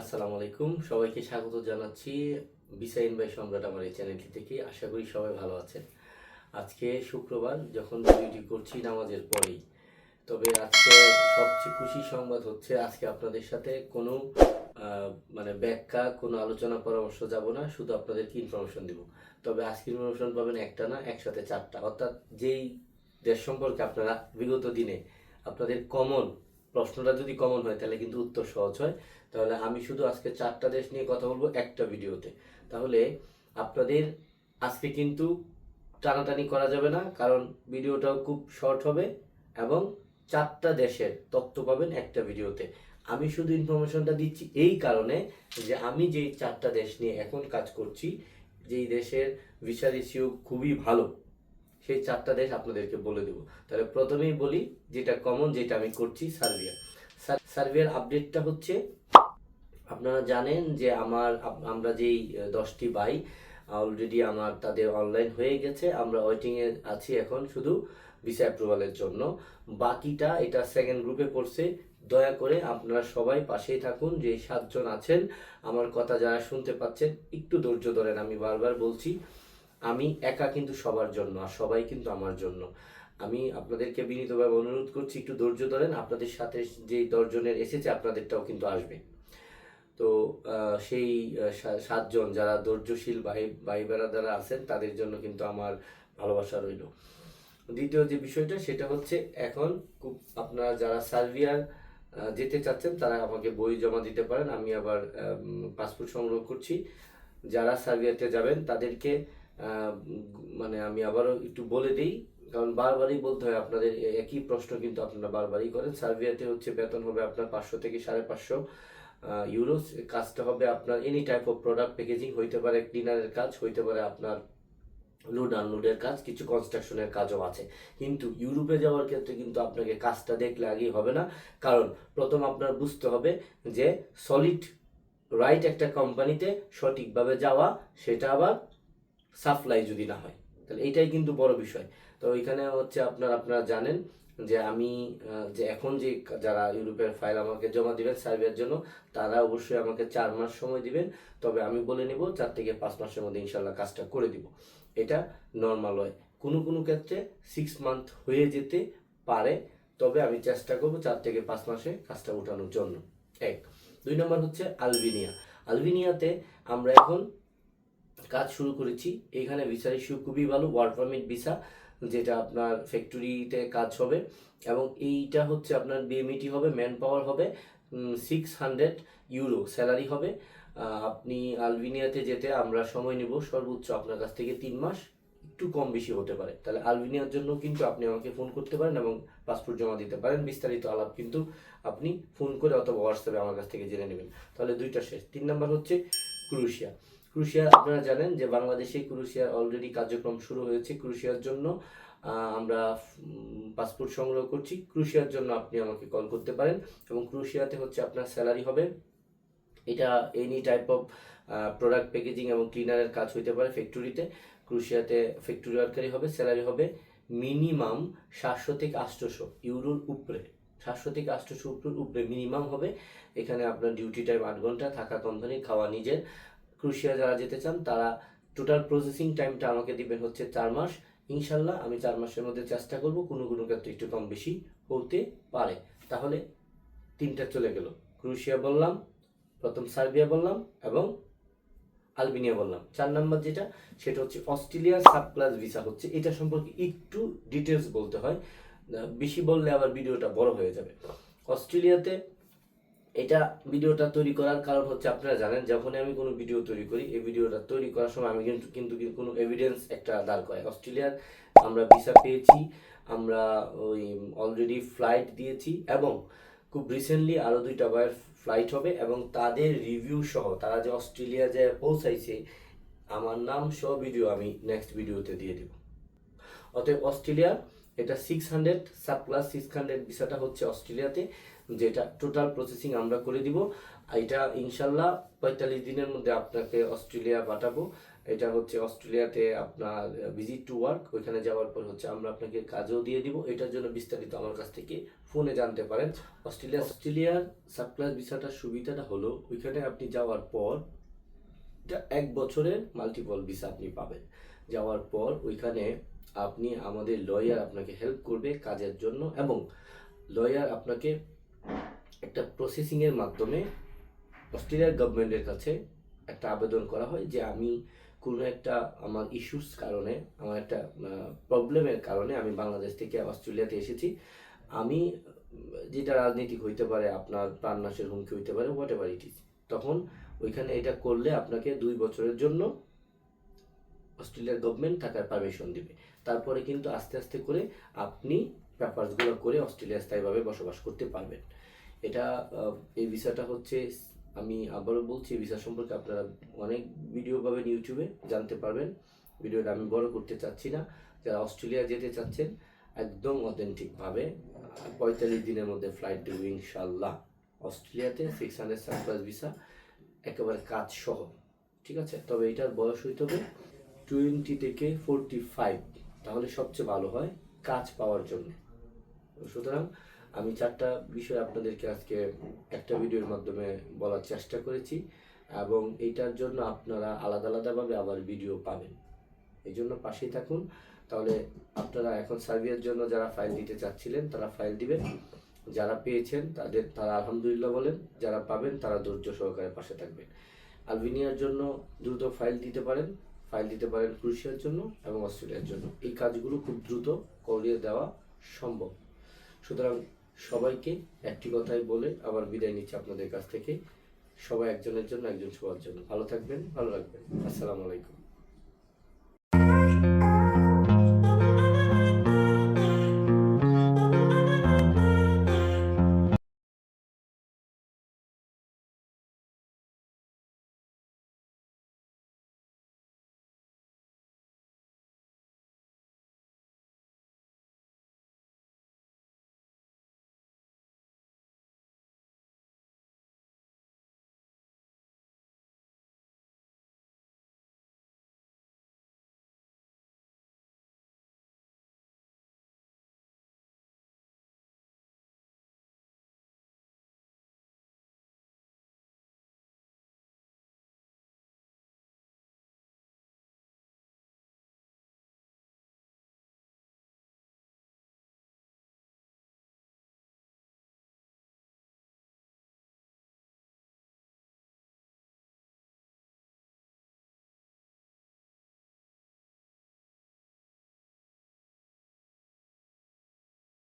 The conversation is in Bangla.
আসসালামু আলাইকুম। সবাইকে স্বাগত জানাচ্ছি বিসাইন বাই সম্রাট আমার এই চ্যানেলটি থেকে। আশা করি সবাই ভালো আছেন। আজকে শুক্রবার, যখন ভিডিওটি করছি নামাজের পরেই। তবে আজকে সবচেয়ে খুশি সংবাদ হচ্ছে আজকে আপনাদের সাথে কোনো মানে ব্যাখ্যা, কোনো আলোচনা, পরামর্শ যাব না। শুধু আপনাদেরকে ইনফরমেশন দিব। তবে আজকে ইনফরমেশন পাবেন একটা না, একসাথে চারটা। অর্থাৎ যেই দেশ সম্পর্কে আপনারা বিগত দিনে আপনাদের কমন প্রশ্নটা যদি কমন হয়, তাহলে কিন্তু উত্তর সহজ হয়। তাহলে আমি শুধু আজকে চারটা দেশ নিয়ে কথা বলব একটা ভিডিওতে। তাহলে আপনাদের আজকে কিন্তু টানাটানি করা যাবে না, কারণ ভিডিওটাও খুব শর্ট হবে এবং চারটা দেশের তথ্য পাবেন একটা ভিডিওতে। আমি শুধু ইনফরমেশনটা দিচ্ছি এই কারণে যে আমি যেই চারটা দেশ নিয়ে এখন কাজ করছি, যেই দেশের ভিসা রিসিউ খুবই ভালো। সেই চারটা দেশ আপনাদেরকে বলে দেবো। তাহলে প্রথমেই বলি যেটা কমন যেটা আমি করছি, সার্বিয়া। সার্বিয়ার আপডেটটা হচ্ছে, আপনারা জানেন যে আমার আমরা যেই দশটি বাই অলরেডি আমার তাদের অনলাইন হয়ে গেছে, আমরা ওয়েটিংয়ে আছি এখন শুধু ভিসা অ্যাপ্রুভালের জন্য। বাকিটা এটা সেকেন্ড গ্রুপে পড়ছে দয়া করে আপনারা সবাই পাশেই থাকুন, যে সাতজন আছেন, আমার কথা যারা শুনতে পাচ্ছেন, একটু ধৈর্য ধরেন, আমি বারবার বলছি। আমি একা কিন্তু সবার জন্য আর সবাই কিন্তু আমার জন্য। আমি আপনাদেরকে বিনীতভাবে অনুরোধ করছি, একটু ধৈর্য ধরেন, আপনাদের সাথে যে দশজনের এসেছে, আপনাদেরটাও কিন্তু আসবে। তো সেই সাতজন যারা ধৈর্যশীল ভাই ভাই বেড়াদারা আছেন, তাদের জন্য কিন্তু আমার ভালোবাসা রইল। দ্বিতীয় যে বিষয়টা, সেটা হচ্ছে এখন খুব আপনারা যারা সার্বিয়ার যেতে চাচ্ছেন, তারা আমাকে বই জমা দিতে পারেন। আমি আবার পাসপোর্ট সংগ্রহ করছি। যারা সার্বিয়াতে যাবেন, তাদেরকে মানে আমি আবারও একটু বলে দিই, কারণ বারবারই বলতে হয় আপনাদের একই প্রশ্ন কিন্তু আপনারা বারবারই করেন। সার্বিয়াতে হচ্ছে বেতন হবে আপনার পাঁচশো থেকে সাড়ে পাঁচশো ইউরো। কাজটা হবে আপনার any type of product packaging হইতে পারে ক্লিনারের কাজ, হইতে পারে আপনার লোড আনলোডের কাজ, কিছু কনস্ট্রাকশনের কাজও আছে। কিন্তু ইউরোপে যাওয়ার ক্ষেত্রে কিন্তু আপনাকে কাজটা দেখলে আগেই হবে না। কারণ প্রথম আপনার বুঝতে হবে যে সলিড রাইট একটা কোম্পানিতে সঠিকভাবে যাওয়া, সেটা আবার সাপ্লাই যদি না হয়, তাহলে এইটাই কিন্তু বড় বিষয়। তো এখানে হচ্ছে আপনার, আপনারা জানেন যে আমি যে এখন যে যারা ইউরোপের ফাইল আমাকে জমা দিবেন সার্ভের জন্য, তারা অবশ্যই আমাকে চার মাস সময় দিবেন। তবে আমি বলে নিব চার থেকে পাঁচ মাসের মধ্যে ইনশাল্লাহ কাজটা করে দিব। এটা নর্মাল হয়। কোনো কোনো ক্ষেত্রে সিক্স মান্থ হয়ে যেতে পারে, তবে আমি চেষ্টা করব চার থেকে পাঁচ মাসে কাজটা উঠানোর জন্য। এক। দুই নম্বর হচ্ছে আলবেনিয়া আলবেনিয়াতে আমরা এখন কাজ শুরু করেছি। এখানে ভিসা ইস্যু খুবই ভালো ওয়ার্ক পারমিট ভিসা যেটা আপনার ফ্যাক্টরিতে কাজ হবে। এবং এইটা হচ্ছে আপনার বিএমইটি হবে ম্যান পাওয়ার হবে সিক্স হান্ড্রেড ইউরো স্যালারি হবে। আপনি আলবেনিয়াতে যেতে আমরা সময় নেব, সর্বোচ্চ আপনার কাছ থেকে তিন মাস, একটু কম বেশি হতে পারে। তাহলে আলবেনিয়ার জন্য কিন্তু আপনি আমাকে ফোন করতে পারেন এবং পাসপোর্ট জমা দিতে পারেন। বিস্তারিত আলাপ কিন্তু আপনি ফোন করে অথবা হোয়াটসঅ্যাপে আমার কাছ থেকে জেনে নেবেন। তাহলে দুইটা শেষ। তিন নাম্বার হচ্ছে ক্রুশিয়া ক্রুশিয়া, আপনারা জানেন যে বাংলাদেশে ক্রুশিয়ার অলরেডি কার্যক্রম শুরু হয়েছে। ক্রুশিয়ার জন্য আমরা পাসপোর্ট সংগ্রহ করছি। ক্রুশিয়ার জন্য আপনি আমাকে কল করতে পারেন এবং ক্রুশিয়াতে হচ্ছে আপনার স্যালারি হবে। এটা any type of product packaging এবং ক্লিনারের কাজ হইতে পারে ফ্যাক্টরিতে ক্রুশিয়াতে ফ্যাক্টরি ওয়ার্কারই হবে স্যালারি হবে মিনিমাম সাতশো থেকে আটশোশো ইউরোর উপরে। সাতশো থেকে উপরে উপরে মিনিমাম হবে। এখানে আপনার ডিউটি টাইম আট ঘণ্টা, থাকা কোম্পানি খাওয়া নিজের। ক্রুশিয়া যারা যেতে চান, তারা টোটাল প্রসেসিং টাইমটা আমাকে দিবেন হচ্ছে চার মাস। ইনশাল্লাহ আমি চার মাসের মধ্যে চেষ্টা করব কোনো কোনো ক্ষেত্রে একটু কম বেশি হতে পারে। তাহলে তিনটা চলে গেল। ক্রুশিয়া বললাম, প্রথম সার্বিয়া বললাম এবং আলবেনিয়া বললাম। চার নাম্বার যেটা, সেটা হচ্ছে অস্ট্রেলিয়া সাব ক্লাস ভিসা হচ্ছে। এটা সম্পর্কে একটু ডিটেলস বলতে হয়। বেশি বললে আবার ভিডিওটা বড় হয়ে যাবে। অস্ট্রেলিয়াতে এটা ভিডিওটা তৈরি করার কারণ হচ্ছে আপনারা জানেন, যখনই আমি কোনো ভিডিও তৈরি করি, এই ভিডিওটা তৈরি করার সময় আমি কিন্তু কিন্তু কোনো এভিডেন্স একটা দাঁড় করাই। অস্ট্রেলিয়ার আমরা ভিসা পেয়েছি, আমরা ওই অলরেডি ফ্লাইট দিয়েছি এবং খুব রিসেন্টলি আরও দুইটা বার ফ্লাইট হবে এবং তাদের রিভিউ সহ, তারা যে অস্ট্রেলিয়া যে পৌঁছাইছে, আমার নাম সহ ভিডিও আমি নেক্সট ভিডিওতে দিয়ে দিব। অতএব অস্ট্রেলিয়া, এটা six hundred sub plus six hundred ভিসাটা হচ্ছে অস্ট্রেলিয়াতে। যেটা টোটাল প্রসেসিং আমরা করে দিব। এটা ইনশাল্লাহ পঁয়তাল্লিশ দিনের মধ্যে আপনাকে অস্ট্রেলিয়া পাঠাবো। এটা হচ্ছে অস্ট্রেলিয়াতে আপনার ভিজিট টু ওয়ার্ক ওইখানে যাওয়ার পর হচ্ছে আমরা আপনাকে কাজও দিয়ে দিব। এটার জন্য বিস্তারিত আমার কাছ থেকে ফোনে জানতে পারেন। অস্ট্রেলিয়া, অস্ট্রেলিয়ার সাপ্লাস ভিসাটার সুবিধাটা হলো, ওইখানে আপনি যাওয়ার পর এক বছরের মাল্টিপল ভিসা আপনি পাবেন। যাওয়ার পর ওইখানে আপনি আমাদের লয়ার আপনাকে হেল্প করবে কাজের জন্য এবং লয়ার আপনাকে একটা প্রসেসিংয়ের মাধ্যমে অস্ট্রেলিয়ার গভর্নমেন্টের কাছে একটা আবেদন করা হয় যে আমি কোনো একটা আমার ইস্যুস কারণে, আমার একটা প্রবলেমের কারণে আমি বাংলাদেশ থেকে অস্ট্রেলিয়াতে এসেছি। আমি যেটা রাজনীতিক হইতে পারে, আপনার প্রাণনাশের হুমকি হইতে পারে হোয়াট এভার ইট ইজ তখন ওইখানে এটা করলে আপনাকে দুই বছরের জন্য অস্ট্রেলিয়ার গভর্নমেন্ট থাকার পারমিশন দিবে। তারপরে কিন্তু আস্তে আস্তে করে আপনি পেপারসগুলো করে অস্ট্রেলিয়া স্থায়ীভাবে বসবাস করতে পারবেন। এটা এই ভিসাটা হচ্ছে, আমি আবারও বলছি ভিসা সম্পর্কে আপনারা অনেক ভিডিও পাবেন ইউটিউবে, জানতে পারবেন। ভিডিওটা আমি বড় করতে চাচ্ছি না। যারা অস্ট্রেলিয়া যেতে চাচ্ছেন, একদম অথেন্টিকভাবে পঁয়তাল্লিশ দিনের মধ্যে ফ্লাইট দেবো ইনশাল্লাহ অস্ট্রেলিয়াতে সিক্স হান্ড্রেড সার্প্লাস ভিসা একেবারে কাজ সহ, ঠিক আছে? তবে এটার বয়স হইতে হবে টোয়েন্টি থেকে ফোরটি ফাইভ তাহলে সবচেয়ে ভালো হয় কাজ পাওয়ার জন্য। সুতরাং আমি চারটা বিষয় আপনাদেরকে আজকে একটা ভিডিওর মাধ্যমে বলার চেষ্টা করেছি এবং এইটার জন্য আপনারা আলাদা আলাদাভাবে আবার ভিডিও পাবেন। এই জন্য পাশেই থাকুন। তাহলে আপনারা এখন সার্ভিসের জন্য যারা ফাইল দিতে চাচ্ছিলেন, তারা ফাইল দিবেন। যারা পেয়েছেন, তাদের, তারা আলহামদুলিল্লাহ বলেন, যারা পাবেন, তারা ধৈর্য সহকারে পাশে থাকবেন। আলবেনিয়ার জন্য দ্রুত ফাইল দিতে পারেন। ফাইল দিতে পারেন ক্রুশিয়ার জন্য এবং অস্ট্রেলিয়ার জন্য। এই কাজগুলো খুব দ্রুত করিয়ে দেওয়া সম্ভব। সুতরাং সবাইকে একটি কথাই বলে আবার বিদায় নিচ্ছি আপনাদের কাছ থেকে। সবাই একজনের জন্য, একজন সবার জন্য। ভালো থাকবেন, ভালো রাখবেন। আসসালামু আলাইকুম।